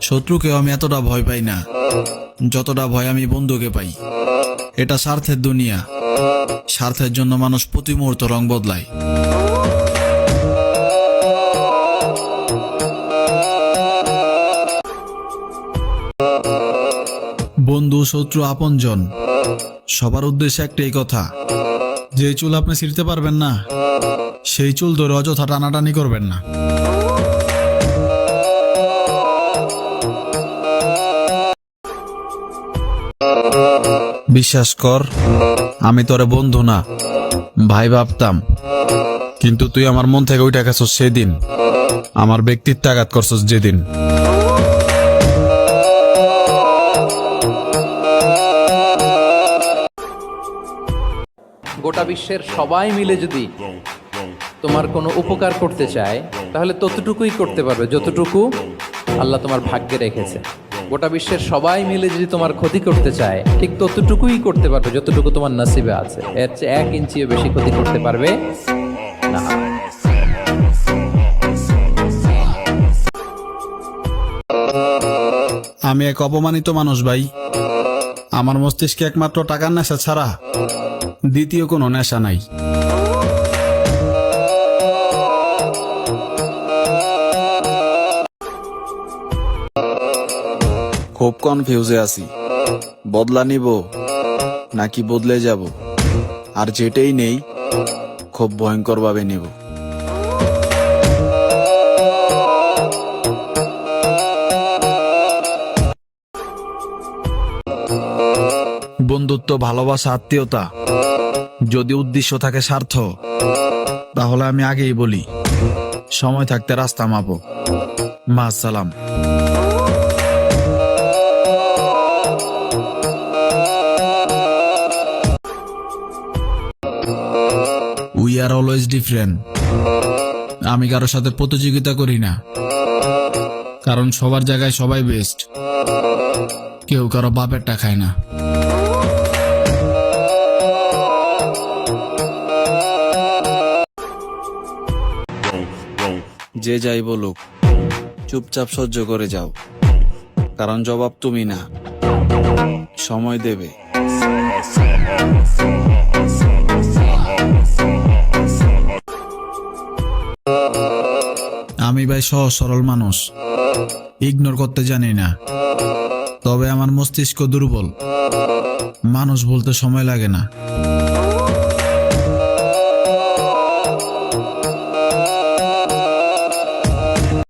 শত্রুকেও আমি এতটা ভয় পাই না, যতটা ভয় আমি বন্ধুকে পাই। এটা স্বার্থের দুনিয়া। স্বার্থের জন্য মানুষ প্রতি মুহূর্ত রং বদলায়। বন্ধু, শত্রু, আপনজন, সবার উদ্দেশ্যে একটাই কথা। যে চুল আপনি ছিঁড়তে পারবেন না, সেই চুল ধরে অযথা টানাটানি করবেন না। বিশ্বাস কর, আমি তোরে বন্ধু না। ভাই ভাবতাম, কিন্তু তুই আমার মন থেকে ওইটা গেছস সেদিন। আমার ব্যক্তিত্ব আঘাত করছস যেদিন। গোটা বিশ্বের সবাই মিলে যদি তোমার কোনো উপকার করতে চায়, তাহলে ততটুকুই করতে পারবে, যতটুকু আল্লাহ তোমার ভাগ্যে রেখেছে। গোটা বিশ্বের সবাই মিলে যদি তোমার ক্ষতি করতে চায়, ঠিক ততটুকুই করতে পারবে, যতটুকু তোমার নসিবে আছে। এর চেয়ে এক ইঞ্চিও বেশি ক্ষতি করতে পারবে না। আমি এক অপমানিত মানুষ, ভাই। আমার মস্তিষ্কে একমাত্র টাকার নেশা ছাড়া দ্বিতীয় কোনো নেশা নাই। খুব কনফিউজে আছি। বদলা নিব, নাকি বদলে যাব? আর যেটাই নেই, খুব ভয়ঙ্করভাবে নেব। বন্ধুত্ব, ভালোবাসা, আত্মীয়তা যদি উদ্দেশ্য থাকে স্বার্থ, তাহলে আমি আগেই বলি, সময় থাকতে রাস্তা মাপো। মা সালাম আর অলওয়েজ ডিফারেন্ট। আমি কারোর সাথে প্রতিযোগিতা করি না। কারণ সবার জায়গায় সবাই বেস্ট। কেউ কারও বাপেরটা খায় না। যে যাই বলুক, চুপচাপ সহ্য করে যাও। কারণ জবাব তুমি না। সময় দেবে। আমি ভাই সহজ সরল মানুষ। ইগনোর করতে জানি না। তবে আমার মস্তিষ্ক দুর্বল। মানুষ বলতে সময় লাগে না।